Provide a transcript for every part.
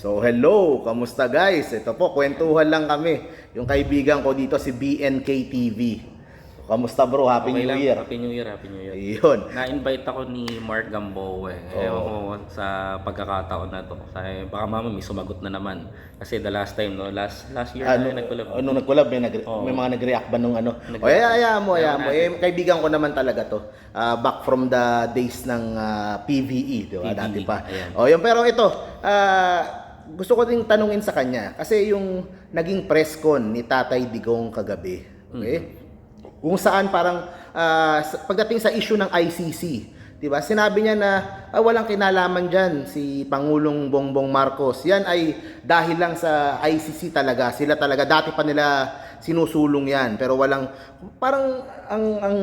So hello, kamusta guys? Ito po, kwentuhan lang kami. Yung kaibigan ko dito si BNK TV. Kamusta bro? Happy Okay New lang. Year. Happy New Year, Happy New Year. Ayun. Na-invite ako ni Mark Gamboa eh. Oo. Ewan ko sa pagkakataon na to. Kasi baka mama may sumagot na naman. Kasi the last time, no? Last last year Ano, na nagkulab. ano nagkulab, may, nag, Oo. may mga nag-react ba nung ano? Nag- o ay, ay, mo, ay, Ayaw mo. Eh, kaibigan ko naman talaga to. Ah, back from the days ng ah, PVE, di ba? PVE, Dati pa. ayan. O, yun, pero ito, ah, gusto ko ding tanungin sa kanya. Kasi yung naging press con ni Tatay Digong kagabi. Okay? Kung saan parang sa- pagdating sa issue ng ICC, 'di ba? Sinabi niya na ah, walang kinalaman diyan si Pangulong Bongbong Marcos. Yan ay dahil lang sa ICC talaga. Sila talaga dati pa nila sinusulong 'yan, pero walang parang ang ang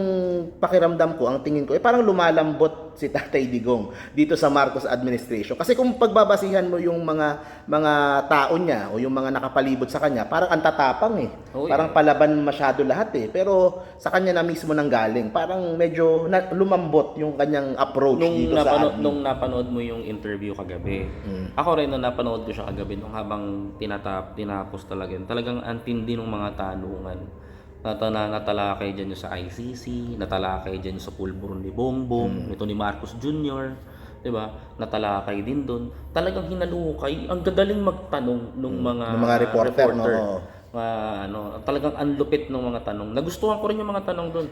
pakiramdam ko, ang tingin ko, eh parang lumalambot si Tatay Digong dito sa Marcos administration. Kasi kung pagbabasihan mo yung mga mga tao niya o yung mga nakapalibot sa kanya, parang ang tatapang eh. Oo, eh. parang palaban masyado lahat eh. Pero sa kanya na mismo nang galing, parang medyo na, lumambot yung kanyang approach Nung, dito napano, sa admin. nung napanood mo yung interview kagabi, Mm. ako rin nung napanood ko siya kagabi nung habang tinatap, tinapos talaga yun. Talagang antindi ng mga tanungan. Natana, natalakay dyan yung sa ICC, natalakay dyan yung sa pulburon ni Bongbong, ito ni Marcos Jr., di ba? Natalakay din doon. Talagang hinalukay. Ang gagaling magtanong ng mga, Ng mga reporter, no? Oo. Mga ano, talagang anlupit ng mga tanong. Nagustuhan ko rin yung mga tanong doon.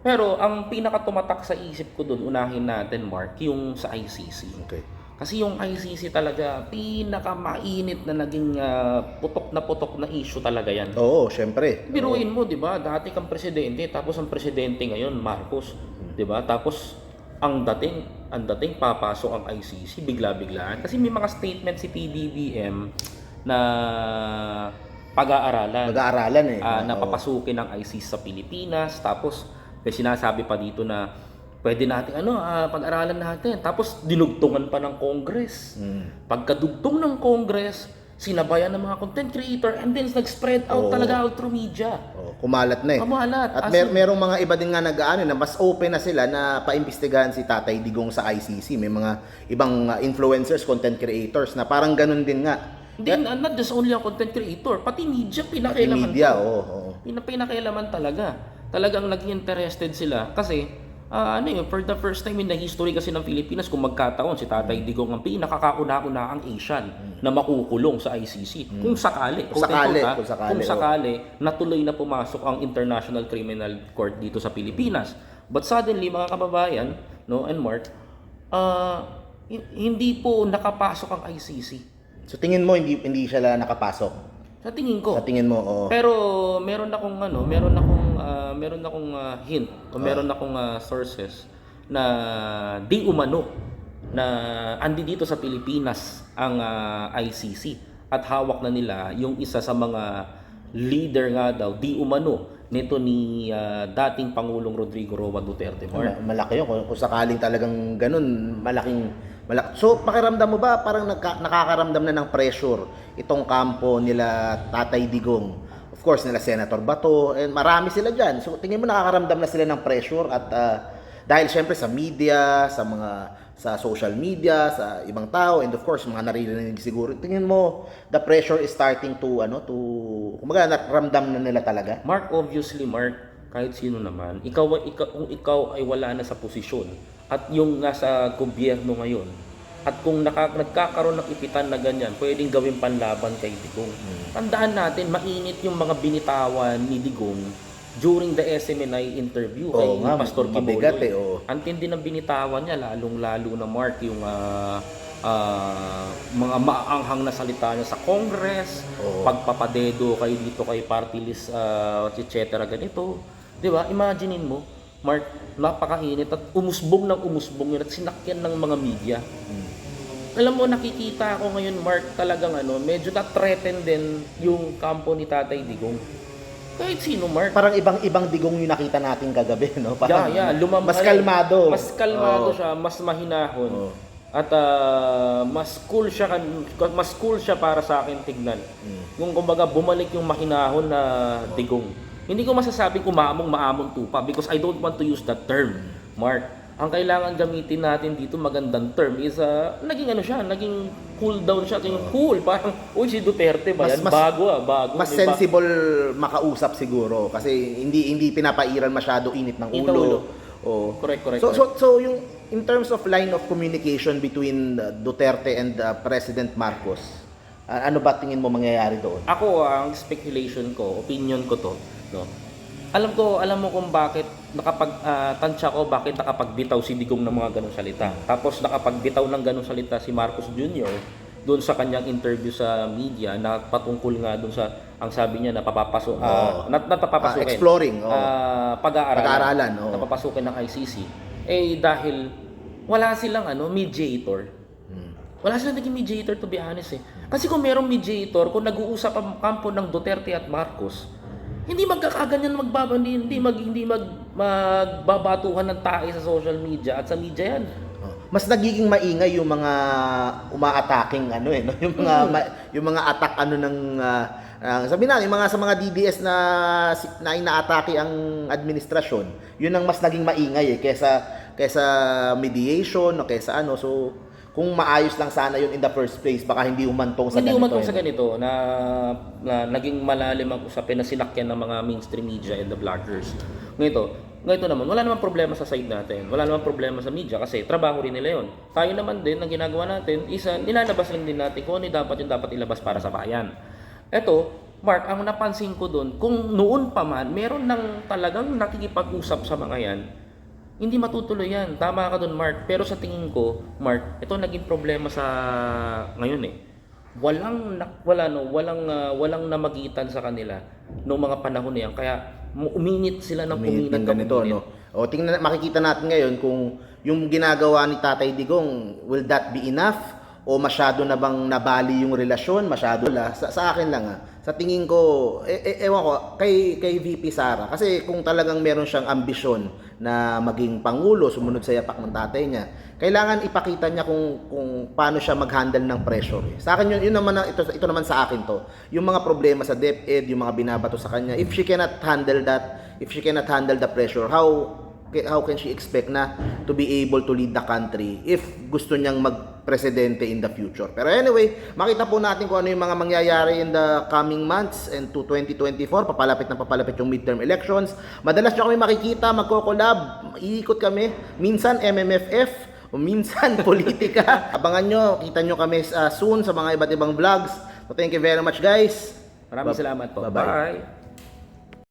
Pero ang pinaka tumatak sa isip ko doon, unahin natin Mark, yung sa ICC. Okay. Kasi yung ICC talaga, pinaka mainit na naging ah, putok na putok na issue talaga yan. Oo, syempre. Biruin mo, 'di ba? Dati kang presidente, tapos ang presidente ngayon Marcos, 'di ba? Tapos ang dating, ang dating papasok ang ICC bigla-biglaan kasi may mga statement si PBBM na pag-aaralan. Mag-aaralan eh. Oo. napapasukin ng ICC sa Pilipinas. Tapos may sinasabi pa dito na pwede natin ano, ah, pag-aralan natin. Tapos dinugtungan pa ng Congress. Mm. Pagkadugtong ng Congress, sinabayan ng mga content creator and then nag-spread out Oo. talaga out through media. Oo, kumalat na eh. Kamalat. At mer- in- merong mga iba din nga nag-ano na mas open na sila na paimbestigahan si Tatay Digong sa ICC. May mga ibang uh, influencers, content creators na parang ganun din nga. Hindi, not just only ang content creator, pati media Pati pinakailaman media, to. oo. oo. Pina- pinakailaman talaga. Talagang naging interested sila kasi ah, ano yun, for the first time in the history kasi ng Pilipinas kung magkataon si Tatay Digong ang pinakakauna-una ang Asian na makukulong sa ICC. Kung sakali. Kung sakali, ha, kung sakali, kung sakali, natuloy na pumasok ang International Criminal Court dito sa Pilipinas. But suddenly, mga kababayan, no, and Mark, hi- hindi po nakapasok ang ICC. So tingin mo hindi hindi siya nakapasok? Sa tingin ko. Sa tingin mo, oo. Pero meron akong ano, meron akong ah, meron akong ah, hint o meron akong ah, sources na di umano na andi dito sa Pilipinas ang ah, ICC at hawak na nila yung isa sa mga leader nga daw di umano nito ni ah, dating Pangulong Rodrigo Roa Duterte. Ma- malaki yun. Kung, kung sakaling talagang ganun, malaking... Malaki. So, pakiramdam mo ba parang nagka, nakakaramdam na ng pressure itong kampo nila Tatay Digong? Of course, nila Senator Bato, and marami sila dyan. So, tingin mo nakakaramdam na sila ng pressure at ah, dahil syempre sa media, sa mga sa social media, sa ibang tao, and of course, mga naririnig siguro. Tingin mo, the pressure is starting to, ano, to, kumaga, nakaramdam na nila talaga? Mark, obviously, Mark, kahit sino naman, ikaw, ikaw, kung ikaw ay wala na sa posisyon at yung nasa gobyerno ngayon, at kung naka, nagkakaroon ng ipitan na ganyan, pwedeng gawin panlaban kay Digong. Tandaan natin, mainit yung mga binitawan ni Digong during the SMNI interview kay Oo nga, Pastor Kibuloy. eh, oo. Ang tindi ng binitawan niya, lalong-lalo na Mark, yung ah, ah, mga maanghang na salita niya sa Congress, Oo. pagpapadedo kayo dito kay party list, uh, etc. ganito. Di ba? Imaginein mo, Mark, napakainit at umusbong ng umusbong yun at sinakyan ng mga media. Alam mo, nakikita ko ngayon, Mark, talagang ano, medyo na-threaten din yung kampo ni Tatay Digong. Kahit sino, Mark. Parang ibang-ibang digong yung nakita natin kagabi, no? Yeah, Parang yeah, lumam- mas kalmado. Mas kalmado Oo. siya, mas mahinahon. Oo. At ah, mas cool siya kan- mas cool siya para sa akin tignan. Mm. Yung kumbaga bumalik yung mahinahon na digong. Hindi ko masasabing umamong maamong tupa because I don't want to use that term, Mark. ang kailangan gamitin natin dito magandang term is ah, naging ano siya, naging cool down siya, naging cool. Parang, uy, si Duterte ba Mas- yan? mas- bago ah, bago. Mas di ba? sensible makausap siguro kasi hindi hindi pinapairan masyado init ng ulo. ulo. Oo. Correct, correct, So, correct. so so yung in terms of line of communication between uh, Duterte and uh, President Marcos, a- ano ba tingin mo mangyayari doon? Ako, ang speculation ko, opinion ko to, no? Alam ko, alam mo kung bakit nakapag ah, tansya ko bakit nakapagbitaw si Digong ng mga ganong salita. Tapos nakapagbitaw ng ganong salita si Marcos Jr. doon sa kanyang interview sa media na patungkol nga doon sa ang sabi niya na papapaso ah, Oo. nat natapapasukin. Ah, exploring, oo. Ah, pag-aaralan. Pag-aaralan, oo. Napapasukin ng ICC. Eh dahil wala silang ano mediator. Hmm. Wala silang naging mediator to be honest eh. Kasi kung merong mediator, kung nag-uusap ang kampo ng Duterte at Marcos, hindi magkakaganyan magbaba, hindi, hindi, mag, hindi mag, magbabatuhan ng tae sa social media at sa media yan. Oh. Mas nagiging maingay yung mga umaataking ano eh, no? yung mga Hmm. ma- yung mga attack ano ng ah, ah, sabi na yung mga sa mga DDS na na inaatake ang administrasyon, yun ang mas naging maingay eh kaysa kaysa mediation o kaysa ano. So kung maayos lang sana yun in the first place, baka hindi umantong sa hindi ganito. umantong eh. sa ganito na, na naging malalim ang usapin na sinakyan ng mga mainstream media and the bloggers. Ngayon, ngayon naman, wala namang problema sa side natin. Wala namang problema sa media kasi trabaho rin nila yun. Tayo naman din, ang ginagawa natin, isa, nilalabas lang din natin kung ano dapat yung dapat ilabas para sa bayan. Eto, Mark, ang napansin ko doon, kung noon pa man, meron nang talagang nakikipag-usap sa mga yan, hindi matutuloy yan. Tama ka doon, Mark. Pero sa tingin ko, Mark, ito naging problema sa ngayon eh. Walang wala no, walang ah, walang namagitan sa kanila noong mga panahon na yan. Kaya uminit sila ng Uminit uminit ng ganito, uminit. no? O tingnan makikita natin ngayon kung yung ginagawa ni Tatay Digong, will that be enough? O masyado na bang nabali yung relasyon? Masyado la. Sa, sa akin lang ah. Sa tingin ko, e, e- ewan ko, kay, kay VP Sara. Kasi kung talagang meron siyang ambisyon na maging pangulo, sumunod sa yapak ng tatay niya, kailangan ipakita niya kung kung paano siya mag-handle ng pressure. eh. Sa akin yun, yun naman ito ito naman sa akin to. Yung mga problema sa DepEd, yung mga binabato sa kanya, if she cannot handle that, if she cannot handle the pressure, how how can she expect na to be able to lead the country if gusto niyang magpresidente in the future. Pero anyway, makita po natin kung ano yung mga mangyayari in the coming months and to 2024, papalapit na papalapit yung midterm elections. Madalas nyo kami makikita, magko-collab, iikot kami, minsan MMFF, o minsan politika. Abangan nyo, kita nyo kami uh, soon sa mga iba't ibang vlogs. So thank you very much guys. Maraming salamat po. Bye-bye. Bye.